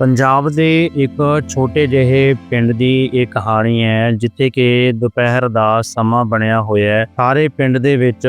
ਪੰਜਾਬ ਦੇ ਇੱਕ ਛੋਟੇ ਜਿਹੇ ਪਿੰਡ ਦੀ ਇਹ ਕਹਾਣੀ ਹੈ, ਜਿੱਥੇ ਕਿ ਦੁਪਹਿਰ ਦਾ ਸਮਾਂ ਬਣਿਆ ਹੋਇਆ ਹੈ। ਸਾਰੇ ਪਿੰਡ ਦੇ ਵਿੱਚ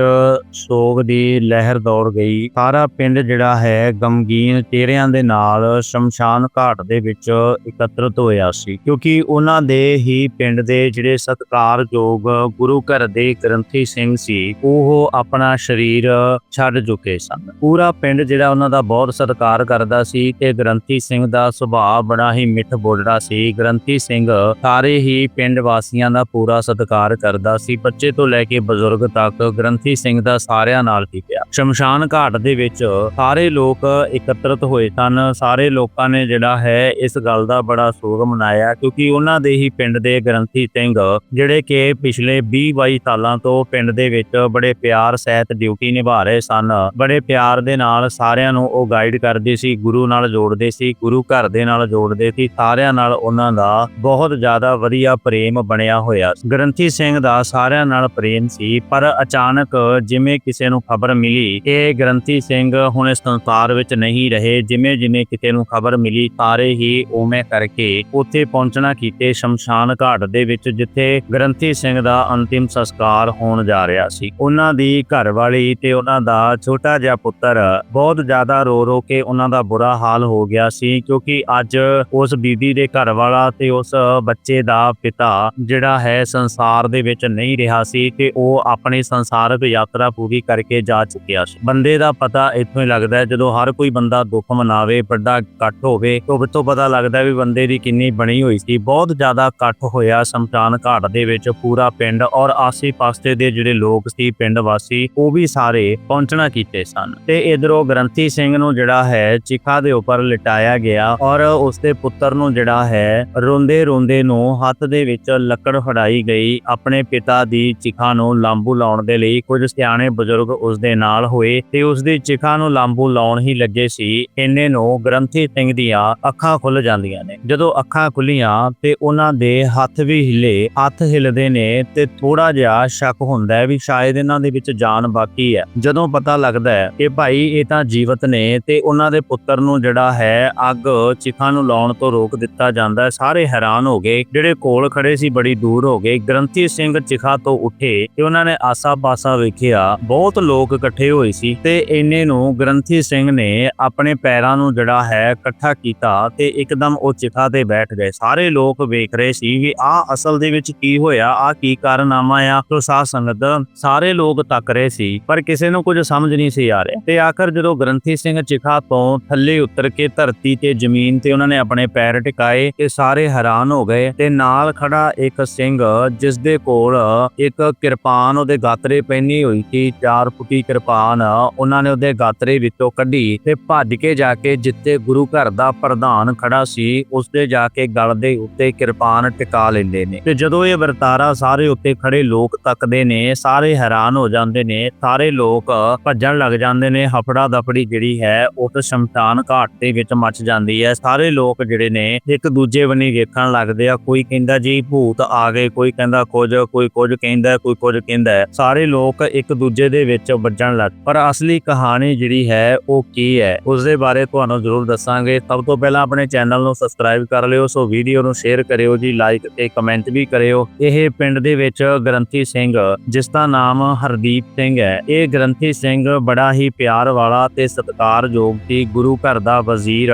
ਸੋਗ ਦੀ ਲਹਿਰ ਦੌੜ ਗਈ। ਸਾਰਾ ਪਿੰਡ ਜਿਹੜਾ ਹੈ, ਗਮਗੀਨ ਚਿਹਰਿਆਂ ਦੇ ਨਾਲ ਸ਼ਮਸ਼ਾਨ ਘਾਟ ਦੇ ਵਿੱਚ ਇਕੱਤਰਤ ਹੋਇਆ ਸੀ। ਕਿਉਂਕਿ ਉਹਨਾਂ ਦੇ ਹੀ ਪਿੰਡ ਦੇ ਜਿਹੜੇ ਸਤਿਕਾਰਯੋਗ ਗੁਰੂ ਘਰ ਦੇ ਗ੍ਰੰਥੀ ਸਿੰਘ ਸੀ, ਉਹ ਆਪਣਾ ਸਰੀਰ ਛੱਡ ਚੁੱਕੇ ਸਨ। ਪੂਰਾ ਪਿੰਡ ਜਿਹੜਾ ਉਹਨਾਂ ਦਾ ਬਹੁਤ ਸਤਿਕਾਰ ਕਰਦਾ ਸੀ, ਤੇ ਗ੍ਰੰਥੀ ਸਿੰਘ ਦਾ ਸੁਭਾਅ ਬੜਾ ਹੀ ਮਿੱਠ ਬੋਲੜਾ ਸੀ। ਗ੍ਰੰਥੀ ਸਿੰਘ ਸਾਰੇ ਹੀ ਪਿੰਡ ਵਾਸੀਆਂ ਦਾ ਪੂਰਾ ਸਤਿਕਾਰ ਕਰਦਾ ਸੀ। ਬੱਚੇ ਤੋਂ ਲੈ ਕੇ ਬਜ਼ੁਰਗ ਤੱਕ ਗ੍ਰੰਥੀ ਸਿੰਘ ਦਾ ਸਾਰਿਆਂ ਨਾਲ ਹੀ ਪਿਆ ਸ਼ਮਸ਼ਾਨ ਘਾਟ ਦੇ ਵਿੱਚ ਸਾਰੇ ਲੋਕ ਇਕੱਤਰਤ ਹੋਏ ਸਨ। ਸਾਰੇ ਲੋਕਾਂ ਨੇ ਜਿਹੜਾ ਹੈ ਇਸ ਗੱਲ ਦਾ ਬੜਾ ਸੋਗ ਮਨਾਇਆ ਕਿਉਂਕਿ ਉਹਨਾਂ ਦੇ ਹੀ ਪਿੰਡ ਦੇ ਗ੍ਰੰਥੀ ਸਿੰਘ, ਜਿਹੜੇ ਕਿ ਪਿਛਲੇ 20-22 ਸਾਲਾਂ ਤੋਂ ਪਿੰਡ ਦੇ ਵਿੱਚ ਬੜੇ ਪਿਆਰ, ਸਹਿਤ, ਡਿਊਟੀ ਨਿਭਾ ਰਹੇ ਸਨ। ਬੜੇ ਪਿਆਰ ਦੇ ਨਾਲ ਸਾਰਿਆਂ ਨੂੰ ਉਹ ਗਾਈਡ ਕਰਦੇ ਸੀ, ਗੁਰੂ ਨਾਲ ਜੋੜਦੇ ਸੀ, ਗੁਰੂ ਘਰ ਦੇ ਨਾਲ ਜੋੜਦੇ ਸੀ, ਸਾਰਿਆਂ ਨਾਲ ਉਹਨਾਂ ਦਾ ਬਹੁਤ ਜ਼ਿਆਦਾ ਵਧੀਆ ਪ੍ਰੇਮ ਬਣਿਆ ਹੋਇਆ ਗ੍ਰੰਥੀ ਸਿੰਘ ਦਾ ਸਾਰਿਆਂ ਨਾਲ ਪ੍ਰੇਮ ਸੀ, ਪਰ ਅਚਾਨਕ ਜਿਵੇਂ ਕਿਸੇ ਨੂੰ ਖਬਰ ਮਿਲੀ, ਇਹ ਗ੍ਰੰਥੀ ਸਿੰਘ ਹੁਣ ਇਸ ਸੰਸਾਰ ਵਿੱਚ ਨਹੀਂ ਰਹੇ। ਜਿਵੇਂ ਜਿਵੇਂ ਕਿਸੇ ਨੂੰ ਖਬਰ ਮਿਲੀ, ਸਾਰੇ ਹੀ ਉਵੇਂ ਕਰਕੇ ਉੱਥੇ ਪਹੁੰਚਣਾ ਕੀਤੇ ਸ਼ਮਸ਼ਾਨ ਘਾਟ ਦੇ ਵਿੱਚ, ਜਿੱਥੇ ਗ੍ਰੰਥੀ ਸਿੰਘ ਦਾ ਅੰਤਿਮ ਸੰਸਕਾਰ ਹੋਣ ਜਾ ਰਿਹਾ ਸੀ। ਉਹਨਾਂ ਦੀ ਘਰਵਾਲੀ ਤੇ ਉਹਨਾਂ ਦਾ ਛੋਟਾ ਜਿਹਾ ਪੁੱਤਰ ਬਹੁਤ ਜ਼ਿਆਦਾ ਰੋ ਰੋ ਕੇ ਉਹਨਾਂ ਦਾ ਬੁਰਾ ਹਾਲ ਹੋ ਗਿਆ ਸੀ, ਕਿਉਂਕਿ ਅੱਜ ਉਸ ਬੀਬੀ ਦੇ ਘਰ ਵਾਲਾ ਤੇ ਉਸ ਬੱਚੇ ਦਾ ਪਿਤਾ ਜਿਹੜਾ ਹੈ ਸੰਸਾਰ ਦੇ ਵਿੱਚ ਨਹੀਂ ਰਿਹਾ ਸੀ ਤੇ ਉਹ ਆਪਣੀ ਸੰਸਾਰਕ ਯਾਤਰਾ ਪੂਰੀ ਕਰਕੇ ਜਾ ਚੁੱਕਿਆ ਸੀ। ਬੰਦੇ ਦਾ ਪਤਾ ਇੱਥੋਂ ਹੀ ਲੱਗਦਾ ਹੈ, ਜਦੋਂ ਹਰ ਕੋਈ ਬੰਦਾ ਦੁੱਖ ਮਨਾਵੇ, ਵੱਡਾ ਇਕੱਠ ਹੋਵੇ, ਤਾਂ ਉਹ ਪਤਾ ਲੱਗਦਾ ਵੀ ਬੰਦੇ ਦੀ ਕਿੰਨੀ ਬਣੀ ਹੋਈ ਸੀ। ਬਹੁਤ ਜ਼ਿਆਦਾ ਇਕੱਠ ਹੋਇਆ ਸ਼ਮਸ਼ਾਨ ਘਾਟ ਦੇ ਵਿੱਚ ਪੂਰਾ ਪਿੰਡ ਔਰ ਆਸੇ-ਪਾਸੇ ਦੇ ਜਿਹੜੇ ਲੋਕ ਸੀ, ਪਿੰਡ ਵਾਸੀ, ਉਹ ਵੀ ਸਾਰੇ ਪਹੁੰਚਣਾ ਕੀਤੇ ਸਨ। ਤੇ ਇਧਰੋਂ ਗ੍ਰੰਥੀ ਸਿੰਘ ਨੂੰ ਜਿਹੜਾ ਹੈ ਚਿਖਾ ਦੇ ਉੱਪਰ ਲਿਟਾਇਆ ਗਿਆ ਔਰ ਉਸਦੇ ਪੁੱਤਰ ਨੂੰ ਜਿਹੜਾ ਹੈ ਰੋਂਦੇ ਰੋਂਦੇ ਨੂੰ ਹੱਥ ਦੇ ਵਿੱਚ ਲੱਕੜ ਫੜਾਈ ਗਈ। ਆਪਣੇ ਪਿਤਾ ਦੀ ਚਿਖਾ ਨੂੰ ਲਾਂਬੂ ਲਾਉਣ ਦੇ ਲਈ ਕੁਝ ਸਿਆਣੇ ਬਜ਼ੁਰਗ ਉਸਦੇ ਨਾਲ ਹੋਏ ਤੇ ਉਸਦੀ ਚਿਖਾ ਨੂੰ ਲਾਂਬੂ ਲਾਉਣ ਹੀ ਲੱਗੇ ਸੀ। ਇੰਨੇ ਨੂੰ ਗ੍ਰੰਥੀ ਸਿੰਘ ਦੀਆਂ ਅੱਖਾਂ ਖੁੱਲ ਜਾਂਦੀਆਂ ਨੇ। ਜਦੋਂ ਅੱਖਾਂ ਖੁੱਲੀਆਂ ਤੇ ਉਹਨਾਂ ਦੇ ਹੱਥ ਵੀ ਹਿੱਲੇ, ਹੱਥ ਹਿੱਲਦੇ ਨੇ ਤੇ ਥੋੜਾ ਜਿਹਾ ਸ਼ੱਕ ਹੁੰਦਾ ਹੈ ਵੀ ਸ਼ਾਇਦ ਇਹਨਾਂ ਦੇ ਵਿੱਚ ਜਾਨ ਬਾਕੀ ਹੈ। ਜਦੋਂ ਪਤਾ ਲੱਗਦਾ ਹੈ ਕਿ ਭਾਈ ਇਹ ਤਾਂ ਜੀਵਤ ਨੇ ਤੇ ਉਹਨਾਂ ਦੇ ਪੁੱਤਰ ਨੂੰ ਜਿਹੜਾ ਹੈ ਅੱਗ ਚਿਖਾ ਨੂੰ ਲਾਉਣ ਤੋਂ ਰੋਕ ਦਿੱਤਾ ਜਾਂਦਾ ਹੈ। ਸਾਰੇ ਹੈਰਾਨ ਹੋ ਗਏ। ਜਿਹੜੇ ਕੋਲ ਖੜੇ ਸੀ, ਬੜੀ ਦੂਰ ਹੋ ਗਏ। ਗ੍ਰੰਥੀ ਸਿੰਘ ਚਿਖਾ ਤੋਂ ਉੱਠੇ ਤੇ ਉਹਨਾਂ ਨੇ ਆਸਾ-ਪਾਸਾ ਵੇਖਿਆ। ਬਹੁਤ ਲੋਕ ਇਕੱਠੇ ਹੋਏ ਸੀ ਤੇ ਇੰਨੇ ਨੂੰ ਗ੍ਰੰਥੀ ਸਿੰਘ ਨੇ ਆਪਣੇ ਪੈਰਾਂ ਨੂੰ ਜਿਹੜਾ ਹੈ, ਇਕੱਠਾ ਕੀਤਾ ਤੇ ਇੱਕਦਮ ਉਹ ਚਿਖਾ ਤੇ ਬੈਠ ਗਏ। ਸਾਰੇ ਲੋਕ ਵੇਖ ਰਹੇ ਸੀ ਕਿ ਆ ਅਸਲ ਦੇ ਵਿੱਚ ਕੀ ਹੋਇਆ, ਆ ਕੀ ਕਾਰਨਾਮਾ ਆ ਤੋ ਸਾਧ ਸੰਗਤ ਸਾਰੇ ਲੋਕ ਤੱਕ ਰਹੇ ਸੀ, ਪਰ ਕਿਸੇ ਨੂੰ ਕੁਝ ਸਮਝ ਨਹੀਂ ਸੀ ਆ ਰਿਹਾ। ਤੇ ਆਖਰ ਜਦੋਂ ਗ੍ਰੰਥੀ ਸਿੰਘ ਚਿਖਾ ਤੋਂ ਥੱਲੇ ਉਤਰ ਕੇ ਧਰਤੀ ਤੇ ਜ਼ਮੀਨ ਜ਼ਮੀਨ ਤੇ ਉਹਨਾਂ ਨੇ ਆਪਣੇ ਪੈਰ ਟਿਕਾਏ ਤੇ ਸਾਰੇ ਹੈਰਾਨ ਹੋ ਗਏ ਤੇ ਨਾਲ ਖੜਾ ਇੱਕ ਸਿੰਘ ਜਿਸ ਦੇ ਕੋਲ ਇੱਕ ਕਿਰਪਾਨ ਉਹਦੇ ਗਾਤਰੇ ਪਹਿਨੀ ਹੋਈ ਸੀ, ਚਾਰ ਫੁੱਟੀ ਕਿਰਪਾਨ ਉਹਨਾਂ ਨੇ ਉਹਦੇ ਗਾਤਰੇ ਵਿੱਚੋਂ ਕੱਢੀ ਤੇ ਭੱਜ ਕੇ ਜਾ ਕੇ ਜਿੱਥੇ ਗੁਰੂ ਘਰ ਦਾ ਪ੍ਰਧਾਨ ਖੜਾ ਸੀ ਉਸ ਦੇ ਜਾ ਕੇ ਗਲ ਦੇ ਉੱਤੇ ਕਿਰਪਾਨ ਟਿਕਾ ਲੈਂਦੇ ਨੇ। ਤੇ ਜਦੋਂ ਇਹ ਵਰਤਾਰਾ ਸਾਰੇ ਉੱਤੇ ਖੜੇ ਲੋਕ ਤੱਕਦੇ ਨੇ, ਸਾਰੇ ਹੈਰਾਨ ਹੋ ਜਾਂਦੇ ਨੇ, ਸਾਰੇ ਲੋਕ ਭੱਜਣ ਲੱਗ ਜਾਂਦੇ ਨੇ ਹਫੜਾ ਦਫੜੀ ਜਿਹੜੀ ਹੈ ਉਸ ਸ਼ਮਸ਼ਾਨ ਘਾਟ ਦੇ ਵਿੱਚ ਮੱਚ ਜਾਂਦੀ ਹੈ। ਸਾਰੇ ਲੋਕ ਜਿਹੜੇ ਨੇ, ਇੱਕ ਦੂਜੇ ਬੰਨੀ ਵੇਖਣ ਲੱਗਦੇ ਆ। ਕੋਈ ਕਹਿੰਦਾ ਜੀ ਭੂਤ ਆ ਗਏ, ਕੋਈ ਕਹਿੰਦਾ ਕੁਝ, ਕੋਈ ਕੁਝ ਕਹਿੰਦਾ, ਕੋਈ ਕੁਝ ਕਹਿੰਦਾ। ਸਾਰੇ ਲੋਕ ਇੱਕ ਦੂਜੇ ਦੇ ਵਿੱਚ ਵੱਜਣ ਲੱਗ ਪਰ ਅਸਲੀ ਕਹਾਣੀ ਜਿਹੜੀ ਹੈ, ਉਹ ਕੀ ਹੈ? ਉਸ ਦੇ ਬਾਰੇ ਤੁਹਾਨੂੰ ਜ਼ਰੂਰ ਦੱਸਾਂਗੇ। ਸਭ ਤੋਂ ਪਹਿਲਾਂ ਆਪਣੇ ਚੈਨਲ ਨੂੰ ਸਬਸਕ੍ਰਾਈਬ ਕਰ ਲਿਓ, ਸੋ ਵੀਡੀਓ ਨੂੰ ਸ਼ੇਅਰ ਕਰਿਓ ਜੀ, ਲਾਈਕ ਤੇ ਕਮੈਂਟ ਵੀ ਕਰਿਓ। ਇਹ ਪਿੰਡ ਦੇ ਵਿੱਚ ਗ੍ਰੰਥੀ ਸਿੰਘ, ਜਿਸ ਦਾ ਨਾਮ ਹਰਦੀਪ ਸਿੰਘ ਹੈ। ਇਹ ਗ੍ਰੰਥੀ ਸਿੰਘ ਬੜਾ ਹੀ ਪਿਆਰ ਵਾਲਾ ਤੇ ਸਤਿਕਾਰਯੋਗ ਸੀ। ਗੁਰੂ ਘਰ ਦਾ ਵਜ਼ੀਰ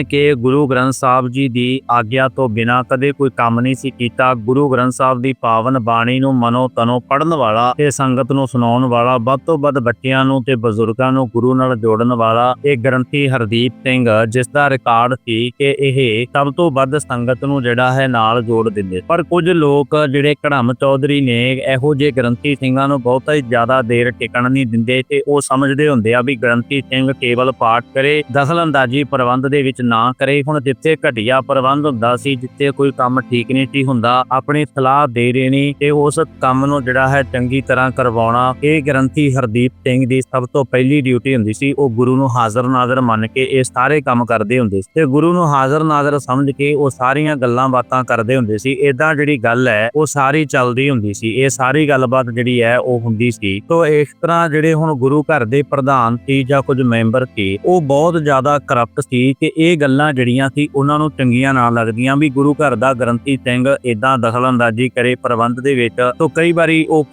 ਜਿਸਨੇ ਕਿ ਗੁਰੂ ਗ੍ਰੰਥ ਸਾਹਿਬ ਜੀ ਦੀ ਆਗਿਆ ਤੋਂ ਬਿਨਾਂ ਕਦੇ ਕੋਈ ਕੰਮ ਨਹੀਂ ਸੀ ਕੀਤਾ, ਗੁਰੂ ਗ੍ਰੰਥ ਸਾਹਿਬ ਦੀ ਪਾਵਨ ਬਾਣੀ ਨੂੰ ਮਨੋ ਤਨੋ ਪੜਨ ਵਾਲਾ ਤੇ ਸੰਗਤ ਨੂੰ ਸੁਣਾਉਣ ਵਾਲਾ, ਵੱਧ ਤੋਂ ਵੱਧ ਬੱਚਿਆਂ ਨੂੰ ਤੇ ਬਜ਼ੁਰਗਾਂ ਨੂੰ ਗੁਰੂ ਨਾਲ ਜੋੜਨ ਵਾਲਾ ਇਹ ਗ੍ਰੰਥੀ ਹਰਦੀਪ ਸਿੰਘ, ਜਿਸ ਦਾ ਰਿਕਾਰਡ ਸੀ ਕਿ ਇਹ ਸਭ ਤੋਂ ਵੱਧ ਸੰਗਤ ਨੂੰ ਜਿਹੜਾ ਹੈ ਨਾਲ ਜੋੜ ਦਿੰਦੇ। ਪਰ ਕੁਝ ਲੋਕ ਜਿਹੜੇ ਕੜਮ ਚੌਧਰੀ ਨੇ, ਇਹੋ ਜਿਹੇ ਗ੍ਰੰਥੀ ਸਿੰਘਾਂ ਨੂੰ ਬਹੁਤਾ ਹੀ ਜ਼ਿਆਦਾ ਦੇਰ ਟਿਕਣ ਨਹੀਂ ਦਿੰਦੇ ਤੇ ਉਹ ਸਮਝਦੇ ਹੁੰਦੇ ਆ ਵੀ ਗ੍ਰੰਥੀ ਸਿੰਘ ਕੇਵਲ ਪਾਠ ਕਰੇ, ਦਖਲ ਅੰਦਾਜ਼ੀ ਪ੍ਰਬੰਧ ਦੇ ਵਿੱਚ ਨਾ ਕਰੇ। ਹੁਣ ਜਿੱਥੇ ਘਟੀਆ ਪ੍ਰਬੰਧ ਹੁੰਦਾ ਸੀ, ਜਿੱਥੇ ਕੋਈ ਕੰਮ ਠੀਕ ਨਹੀਂ ਸੀ ਹੁੰਦਾ, ਆਪਣੀ ਸਲਾਹ ਦੇ ਦੇਣੀ ਤੇ ਉਸ ਕੰਮ ਨੂੰ ਜਿਹੜਾ ਹੈ ਚੰਗੀ ਤਰ੍ਹਾਂ ਕਰਵਾਉਣਾ, ਇਹ ਗ੍ਰੰਥੀ ਹਰਦੀਪ ਸਿੰਘ ਦੀ ਸਭ ਤੋਂ ਪਹਿਲੀ ਡਿਊਟੀ ਹੁੰਦੀ ਸੀ। ਉਹ ਗੁਰੂ ਨੂੰ ਹਾਜ਼ਰ ਨਾਜ਼ਰ ਮੰਨ ਕੇ ਇਹ ਸਾਰੇ ਕੰਮ ਕਰਦੇ ਹੁੰਦੇ ਸੀ। ਤੇ ਗੁਰੂ ਨੂੰ ਹਾਜ਼ਰ ਨਾਜ਼ਰ ਸਮਝ ਕੇ ਉਹ ਸਾਰੀਆਂ ਗੱਲਾਂ ਬਾਤਾਂ ਕਰਦੇ ਹੁੰਦੇ ਸੀ। ਇਦਾਂ ਜਿਹੜੀ ਗੱਲ ਹੈ, ਉਹ ਸਾਰੀ ਚੱਲਦੀ ਹੁੰਦੀ ਸੀ। ਇਹ ਸਾਰੀ ਗੱਲਬਾਤ ਜਿਹੜੀ ਹੈ, ਉਹ ਹੁੰਦੀ ਸੀ। ਤੋਂ ਇਸ ਤਰ੍ਹਾਂ ਜਿਹੜੇ ਹੁਣ ਗੁਰੂ ਘਰ ਦੇ ਪ੍ਰਧਾਨ ਸੀ ਜਾਂ ਕੁਝ ਮੈਂਬਰ ਸੀ, ਉਹ ਬਹੁਤ ਜ਼ਿਆਦਾ ਕਰਪਟ ਸੀ ਕਿ ਇਹ ਗੱਲਾਂ ਜਿਹੜੀਆਂ ਸੀ, ਉਹਨਾਂ ਨੂੰ ਚੰਗੀਆਂ ਨਾ ਲੱਗਦੀਆਂ। ਵੀ ਗੁਰੂ ਘਰ ਦਾ ਗ੍ਰੰਥੀ ਸਿੰਘ ਇਦਾਂ ਦਖਲਅੰਦਾਜ਼ੀ ਕਰੇ ਪ੍ਰਬੰਧ ਦੇ ਵਿੱਚ, ਤੋਂ ਕਈ ਵਾਰੀ ਉਹ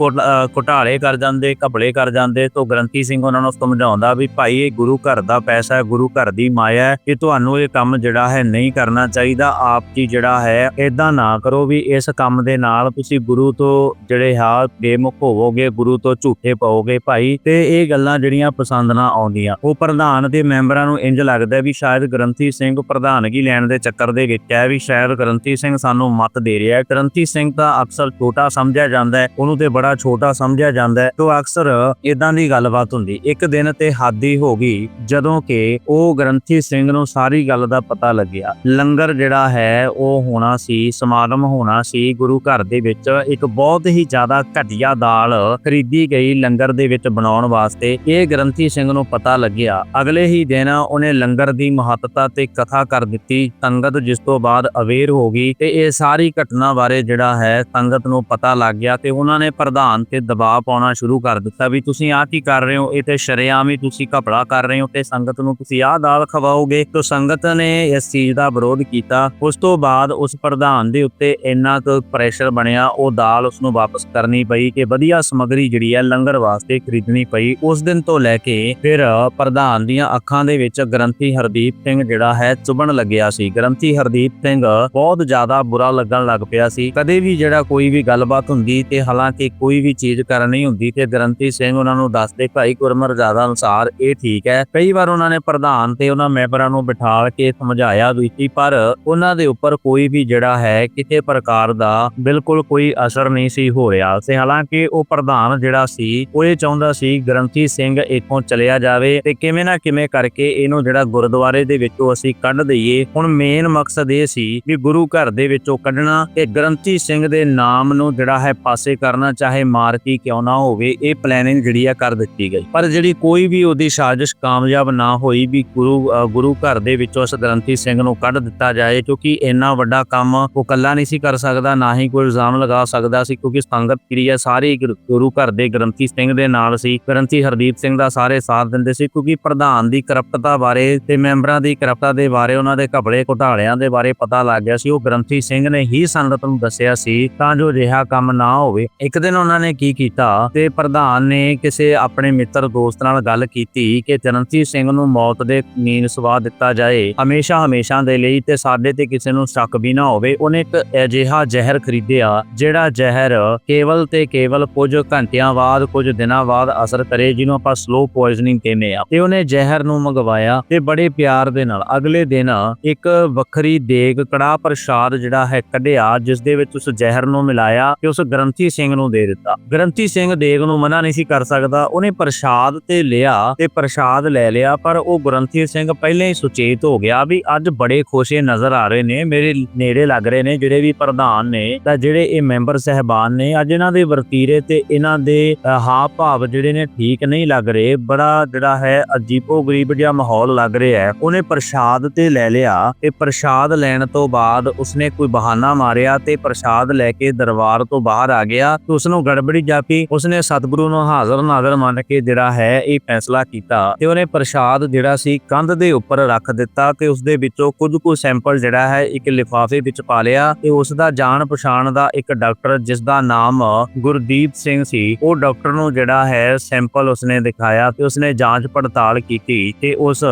ਘੁਟਾਲੇ ਕਰ ਜਾਂਦੇ, ਘਪਲੇ ਕਰ ਜਾਂਦੇ, ਤੋਂ ਗ੍ਰੰਥੀ ਸਿੰਘ ਉਹਨਾਂ ਨੂੰ ਸਮਝਾਉਂਦਾ ਵੀ ਭਾਈ ਇਹ ਗੁਰੂ ਘਰ ਦਾ ਪੈਸਾ ਹੈ, ਗੁਰੂ ਘਰ ਦੀ ਮਾਇਆ ਹੈ ਇਹ ਤੁਹਾਨੂੰ ਇਹ ਕੰਮ ਜਿਹੜਾ ਹੈ ਨਹੀਂ ਕਰਨਾ ਚਾਹੀਦਾ, ਆਪ ਜੀ ਜਿਹੜਾ ਹੈ ਇਦਾਂ ਨਾ ਕਰੋ ਵੀ ਇਸ ਕੰਮ ਦੇ ਨਾਲ ਤੁਸੀਂ ਗੁਰੂ ਤੋਂ ਜਿਹੜੇ ਹਾ, ਬੇਮੁਖ ਹੋਵੋਗੇ, ਗੁਰੂ ਤੋਂ ਝੂਠੇ ਪਾਓਗੇ ਭਾਈ, ਤੇ ਇਹ ਗੱਲਾਂ ਜਿਹੜੀਆਂ ਪਸੰਦ ਨਾ ਆਉਂਦੀਆਂ। ਉਹ ਪ੍ਰਧਾਨ ਦੇ ਮੈਂਬਰਾਂ ਨੂੰ ਇੰਜ ਲੱਗਦਾ ਵੀ ਸ਼ਾਇਦ ਗ੍ਰੰਥੀ ਸਿੰਘ ਪ੍ਰਧਾਨਗੀ ਲੈਣ ਦੇ ਚੱਕਰ ਦੇ ਵਿੱਚ ਹੈ ਵੀ ਸ਼ਾਇਦ ਗ੍ਰੰਥੀ ਸਿੰਘ ਸਾਨੂੰ ਮਤ ਦੇ ਰਿਹਾ ਹੈ। ਗ੍ਰੰਥੀ ਸਿੰਘ ਤਾਂ ਅਕਸਰ ਛੋਟਾ ਸਮਝਿਆ ਜਾਂਦਾ ਹੈ, ਉਹਨੂੰ ਤੇ ਬੜਾ ਛੋਟਾ ਸਮਝਿਆ ਜਾਂਦਾ ਹੈ। ਤੋਂ ਅਕਸਰ ਇਦਾਂ ਦੀ ਗੱਲਬਾਤ ਹੁੰਦੀ। ਇੱਕ ਦਿਨ ਤੇ ਹਾਦੀ ਹੋ ਗਈ ਜਦੋਂ ਕਿ ਉਹ ਗ੍ਰੰਥੀ ਸਿੰਘ ਨੂੰ ਸਾਰੀ ਗੱਲ ਦਾ ਪਤਾ ਲੱਗਿਆ। ਲੰਗਰ ਜਿਹੜਾ ਹੈ, ਉਹ ਹੋਣਾ ਸੀ, ਸਮਾਗਮ ਹੋਣਾ ਸੀ, ਗੁਰੂ ਘਰ ਦੇ ਵਿੱਚ ਇੱਕ ਬਹੁਤ ਹੀ ਜ਼ਿਆਦਾ ਘਟੀਆ ਦਾਲ ਖਰੀਦੀ ਗਈ ਲੰਗਰ ਦੇ ਵਿੱਚ ਬਣਾਉਣ ਵਾਸਤੇ। ਇਹ ਗ੍ਰੰਥੀ ਸਿੰਘ ਨੂੰ ਪਤਾ ਲੱਗਿਆ। ਅਗਲੇ ਹੀ ਦਿਨ ਉਹਨੇ ਲੰਗਰ ਦੀ ਮਹੱਤਤਾ ਤੇ ਕਥਾ ਕਰ ਦਿੱਤੀ, ਸੰਗਤ ਜਿਸ ਤੋਂ ਬਾਅਦ ਅਵੇਅਰ ਹੋ ਗਈ ਤੇ ਇਹ ਸਾਰੀ ਘਟਨਾ ਬਾਰੇ ਜਿਹੜਾ ਹੈ ਸੰਗਤ ਨੂੰ ਪਤਾ ਲੱਗ ਗਿਆ ਤੇ ਉਹਨਾਂ ਨੇ ਪ੍ਰਧਾਨ ਤੇ ਦਬਾਅ ਪਾਉਣਾ ਸ਼ੁਰੂ ਕਰ ਦਿੱਤਾ ਵੀ ਤੁਸੀਂ ਆਹ ਕੀ ਕਰ ਰਹੇ ਹੋ? ਇਹ ਤੇ ਸ਼ਰੇਆਮ ਹੀ ਤੁਸੀਂ ਘਪਲਾ ਕਰ ਰਹੇ ਹੋ ਤੇ ਸੰਗਤ ਨੂੰ ਤੁਸੀਂ ਆਹ ਦਾਲ ਖਵਾਓਗੇ? ਤਾਂ ਸੰਗਤ ਨੇ ਇਸ ਚੀਜ਼ ਦਾ ਵਿਰੋਧ ਕੀਤਾ। ਉਸ ਤੋਂ ਬਾਅਦ ਉਸ ਪ੍ਰਧਾਨ ਦੇ ਉੱਤੇ ਇੰਨਾ ਕੁ ਪ੍ਰੈਸ਼ਰ ਬਣਿਆ, ਉਹ ਦਾਲ ਉਸ ਨੂੰ ਵਾਪਸ ਕਰਨੀ ਪਈ ਕਿ ਵਧੀਆ ਸਮੱਗਰੀ ਜਿਹੜੀ ਹੈ ਲੰਗਰ ਵਾਸਤੇ ਖਰੀਦਣੀ ਪਈ। ਉਸ ਦਿਨ ਤੋਂ ਲੈ ਕੇ ਫਿਰ ਪ੍ਰਧਾਨ ਦੀਆਂ ਅੱਖਾਂ ਦੇ ਵਿੱਚ ਗ੍ਰੰਥੀ ਹਰਦੀਪ ਸਿੰਘ ਜਿਹੜਾ ਹੈ ਚੁਭਣ ਲੱਗਿਆ ਸੀ। ਗ੍ਰੰਥੀ ਹਰਦੀਪ ਸਿੰਘ ਬਹੁਤ ਜ਼ਿਆਦਾ ਬੁਰਾ ਲੱਗਣ ਲੱਗ ਪਿਆ ਸੀ। ਕਦੇ ਵੀ ਜਿਹੜਾ ਕੋਈ ਵੀ ਗੱਲਬਾਤ ਹੁੰਦੀ ਤੇ ਹਾਲਾਂਕਿ ਕੋਈ ਵੀ ਚੀਜ਼ ਕਰਨੀ ਹੁੰਦੀ ਤੇ ਗ੍ਰੰਥੀ ਸਿੰਘ ਉਹਨਾਂ ਨੂੰ ਦੱਸਦੇ, ਭਾਈ ਗੁਰਮਰਜ਼ਾਦਾ ਅਨੁਸਾਰ ਇਹ ਠੀਕ ਹੈ। ਕਈ ਵਾਰ ਉਹਨਾਂ ਨੇ ਪ੍ਰਧਾਨ ਤੇ ਉਹਨਾਂ ਮੈਂਬਰਾਂ ਨੂੰ ਬਿਠਾਲ ਕੇ ਸਮਝਾਇਆ ਵੀ ਸੀ, ਪਰ ਉਹਨਾਂ ਦੇ ਉੱਪਰ ਕੋਈ ਵੀ ਜਿਹੜਾ ਹੈ, ਕਿਸੇ ਪ੍ਰਕਾਰ ਦਾ ਬਿਲਕੁਲ ਕੋਈ ਅਸਰ ਨਹੀਂ ਸੀ ਹੋ ਰਿਹਾ। ਤੇ ਹਾਲਾਂਕਿ ਉਹ ਪ੍ਰਧਾਨ ਜਿਹੜਾ ਸੀ, ਉਹ ਇਹ ਚਾਹੁੰਦਾ ਸੀ, ਗ੍ਰੰਥੀ ਸਿੰਘ ਇੱਥੋਂ ਚਲਿਆ ਜਾਵੇ ਤੇ ਕਿਵੇਂ ਨਾ ਕਿਵੇਂ ਕਰਕੇ ਇਹਨੂੰ ਜਿਹੜਾ ਗੁਰਦੁਆਰੇ ਦੇ ਵਿੱਚੋਂ ਅਸੀਂ ਕੱਢ ਦਈਏ। ਹੁਣ ਮੇਨ ਮਕਸਦ ਇਹ ਸੀ ਵੀ ਗੁਰੂ ਘਰ ਦੇ ਵਿੱਚੋਂ ਕੱਢਣਾ ਤੇ ਗ੍ਰੰਥੀ ਸਿੰਘ ਦੇ ਨਾਮ ਨੂੰ ਜਿਹੜਾ ਹੈ ਪਾਸੇ ਕਰਨਾ, ਚਾਹੇ ਮਾਰ ਕਿਉਂ ਨਾ ਹੋਵੇ, ਇਹ ਪਲੈਨਿੰਗ ਜਿਹੜੀ ਆ ਕਰ ਦਿੱਤੀ ਗਈ। ਪਰ ਜਿਹੜੀ ਕੋਈ ਵੀ ਉਹਦੀ ਸਾਜ਼ਿਸ਼ ਕਾਮਯਾਬ ਨਾ ਹੋਈ ਵੀ ਗੁਰੂ ਗੁਰੂ ਘਰ ਦੇ ਵਿੱਚੋਂ ਉਸ ਗ੍ਰੰਥੀ ਸਿੰਘ ਨੂੰ ਕੱਢ ਦਿੱਤਾ ਜਾਏ, ਕਿਉਂਕਿ ਇੰਨਾ ਵੱਡਾ ਕੰਮ ਉਹ ਕੱਲਾ ਨਹੀਂ ਸੀ ਕਰ ਸਕਦਾ, ਨਾ ਹੀ ਕੋਈ ਇਲਜ਼ਾਮ ਲਗਾ ਸਕਦਾ ਸੀ, ਕਿਉਂਕਿ ਸੰਗਤ ਜਿਹੜੀ ਸਾਰੇ ਗੁਰੂ ਘਰ ਦੇ ਗ੍ਰੰਥੀ ਸਿੰਘ ਦੇ ਨਾਲ ਸੀ। ਗ੍ਰੰਥੀ ਹਰਦੀਪ ਸਿੰਘ ਦਾ ਸਾਰੇ ਸਾਥ ਦਿੰਦੇ ਸੀ, ਕਿਉਂਕਿ ਪ੍ਰਧਾਨ ਦੀ ਕਰਪਟਤਾ ਬਾਰੇ ਤੇ ਮੈਂਬਰਾਂ ਦੀ ਕਰਪਟਤਾ ਦੇ ਬਾਰੇ, ਉਹਨਾਂ ਦੇ ਘਬਲੇ ਘੁਟਾਲਿਆਂ ਦੇ ਬਾਰੇ ਪਤਾ ਲੱਗ ਗਿਆ ਸੀ। ਉਹ ਗ੍ਰੰਥੀ ਸਿੰਘ ਨੇ ਹੀ ਸੰਗਤ ਨੂੰ ਦੱਸਿਆ ਸੀ ਤਾਂ ਜੋ ਅਜਿਹਾ ਕੰਮ ਨਾ ਹੋਵੇ। ਇੱਕ ਦਿਨ ਉਹਨਾਂ ਨੇ ਕੀ ਕੀਤਾ ਤੇ ਪ੍ਰਧਾਨ ਨੇ ਕਿਸੇ ਆਪਣੇ ਮਿੱਤਰ ਦੋਸਤ ਨਾਲ ਗੱਲ ਕੀਤੀ ਕਿ ਗ੍ਰੰਥੀ ਸਿੰਘ ਨੂੰ ਮੌਤ ਦੇ ਨੀਂਦ ਸਵਾ ਦਿੱਤਾ ਜਾਏ। ਹਮੇਸ਼ਾ ਹਮੇਸ਼ਾ ਦੇ ਲਈ ਤੇ ਸਾਡੇ ਤੇ ਕਿਸੇ ਨੂੰ ਸ਼ੱਕ ਵੀ ਨਾ ਹੋਵੇ। ਉਹਨੇ ਇੱਕ ਅਜਿਹਾ ਜ਼ਹਿਰ ਖਰੀਦਿਆ ਜਿਹੜਾ ਜ਼ਹਿਰ ਕੇਵਲ ਤੇ ਕੇਵਲ ਕੁਝ ਘੰਟਿਆਂ ਬਾਅਦ, ਕੁਝ ਦਿਨਾਂ ਬਾਅਦ ਅਸਰ ਕਰੇ, ਜਿਹਨੂੰ ਆਪਾਂ ਸਲੋ ਪੋਇਜ਼ਨਿੰਗ ਕਹਿੰਦੇ ਆ। ਤੇ ਉਹਨੇ ਜ਼ਹਿਰ ਨੂੰ ਮੰਗਵਾਇਆ ਤੇ ਬੜੇ ਪਿਆਰ ਦੇ ਨਾਲ ਅਗਲੇ ਦਿਨ ਇੱਕ ਵੱਖਰੀ ਦੇਗ ਕੜਾ ਪ੍ਰਸ਼ਾਦ ਜਿਹੜਾ ਹੈ ਕੱਢਿਆ ਜਿਸ ਦੇ ਵਿੱਚ ਉਸ ਜ਼ਹਿਰ ਨੂੰ ਮਿਲਾਇਆ ਤੇ ਉਸ ਗ੍ਰੰਥੀ ਸਿੰਘ ਨੂੰ ਦੇ ਦਿੱਤਾ। ਗ੍ਰੰਥੀ ਸਿੰਘ ਦੇਗ ਨੂੰ ਮਨਾ ਨਹੀਂ ਸੀ ਕਰ ਸਕਦਾ, ਉਹਨੇ ਪ੍ਰਸ਼ਾਦ ਤੇ ਲਿਆ ਤੇ ਪ੍ਰਸ਼ਾਦ ਲੈ ਲਿਆ, ਪਰ ਉਹ ਗ੍ਰੰਥੀ ਸਿੰਘ ਪਹਿਲਾਂ ਹੀ ਸੁਚੇਤ ਹੋ ਗਿਆ ਵੀ ਅੱਜ ਬੜੇ ਖੁਸ਼ੇ ਨਜ਼ਰ ਆ ਰਹੇ ਨੇ, ਮੇਰੇ ਨੇੜੇ ਲੱਗ ਰਹੇ ਨੇ ਜਿਹੜੇ ਵੀ ਪ੍ਰਧਾਨ ਨੇ ਤਾਂ ਜਿਹੜੇ ਇਹ ਮੈਂਬਰ ਸਹਿਬਾਨ ਨੇ, ਅੱਜ ਇਹਨਾਂ ਦੇ ਵਰਤੀਰੇ ਤੇ ਇਹਨਾਂ ਦੇ ਹਾਵ ਭਾਵ ਜਿਹੜੇ ਨੇ ਠੀਕ ਨਹੀਂ ਲੱਗ ਰਹੇ, ਬੜਾ ਜਿਹੜਾ ਹੈ ਅਜੀਬੋ ਗਰੀਬ ਜਿਹਾ ਮਾਹੌਲ ਲੱਗ ਰਿਹਾ ਹੈ। ਉਹਨੇ ਪ੍ਰਸ਼ਾਦ ਤੇ ਲੈ ਲਿਆ। ਤੇ ਪ੍ਰਸ਼ਾਦ ਲੈਣ ਤੋਂ ਬਾਅਦ ਉਸਨੇ ਕੋਈ ਬਹਾਨਾ ਮਾਰਿਆ ਤੇ ਪ੍ਰਸ਼ਾਦ ਲੈ ਕੇ ਦਰਬਾਰ ਤੋਂ ਬਾਹਰ ਆ ਗਿਆ। ਤੇ ਉਸ ਗੜਬੜੀ ਜਾਪੀ। ਉਸਨੇ ਸਤਿਗੁਰੂ ਨੂੰ ਹਾਜ਼ਰ ਨਾਜ਼ਰ ਮੰਨ ਕੇ ਜਿਹੜਾ ਹੈ ਇਹ ਫੈਸਲਾ ਕੀਤਾ ਤੇ ਉਹਨੇ ਪ੍ਰਸ਼ਾਦ ਜਿਹੜਾ ਸੀ ਕੰਧ ਦੇ ਉੱਪਰ ਰੱਖ ਦਿੱਤਾ ਤੇ ਉਸ ਦੇ ਵਿੱਚੋਂ ਕੁਝ ਕੁ ਸੈਂਪਲ ਜਿਹੜਾ ਹੈ ਇੱਕ ਲਿਫਾਫੇ ਵਿੱਚ ਪਾ ਲਿਆ ਤੇ ਉਸ ਦਾ ਜਾਣ ਪਛਾਣ ਦਾ ਇੱਕ ਡਾਕਟਰ ਜਿਸ ਦਾ ਨਾਮ ਗੁਰਦੀਪ ਸਿੰਘ ਸੀ, ਉਹ ਡਾਕਟਰ ਨੂੰ ਜਿਹੜਾ ਹੈ ਸੈਂਪਲ ਉਸਨੇ ਦਿਖਾਇਆ ਤੇ ਉਸਨੇ ਜਾਂਚ ਪੜਤਾਲ ਕੀਤੀ ਤੇ ਉਸ